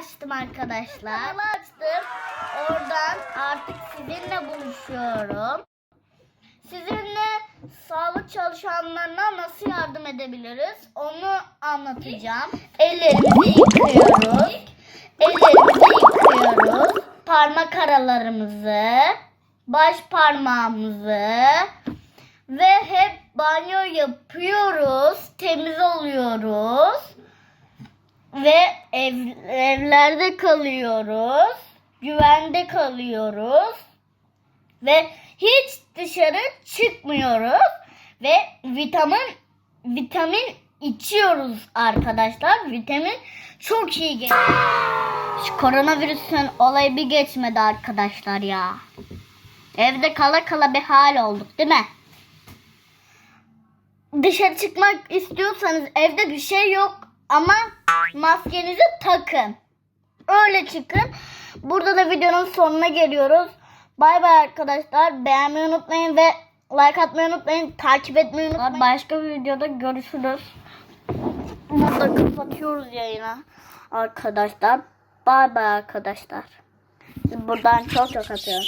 açtım arkadaşlar. Kanalı açtım. Oradan artık sizinle buluşuyorum. Sizinle sağlık çalışanlarına nasıl yardım edebiliriz onu anlatacağım. Ellerimizi yıkıyoruz. Ellerimizi yıkıyoruz. Parmak aralarımızı, baş parmağımızı ve hep banyo yapıyoruz. Temiz oluyoruz. Ve ev, evlerde kalıyoruz. Güvende kalıyoruz. Ve hiç dışarı çıkmıyoruz. Ve vitamin vitamin içiyoruz arkadaşlar. Vitamin çok iyi geliyor. Şu koronavirüsün olayı bir geçmedi arkadaşlar ya. Evde kala kala bir hal olduk değil mi? Dışarı çıkmak istiyorsanız evde bir şey yok ama maskenizi takın. Öyle çıkın. Burada da videonun sonuna geliyoruz. Bay bay arkadaşlar. Beğenmeyi unutmayın ve like atmayı unutmayın. Takip etmeyi unutmayın. Başka bir videoda görüşürüz. Burada kapatıyoruz yayını arkadaşlar. Bay bay arkadaşlar. Buradan çok çok atıyorum.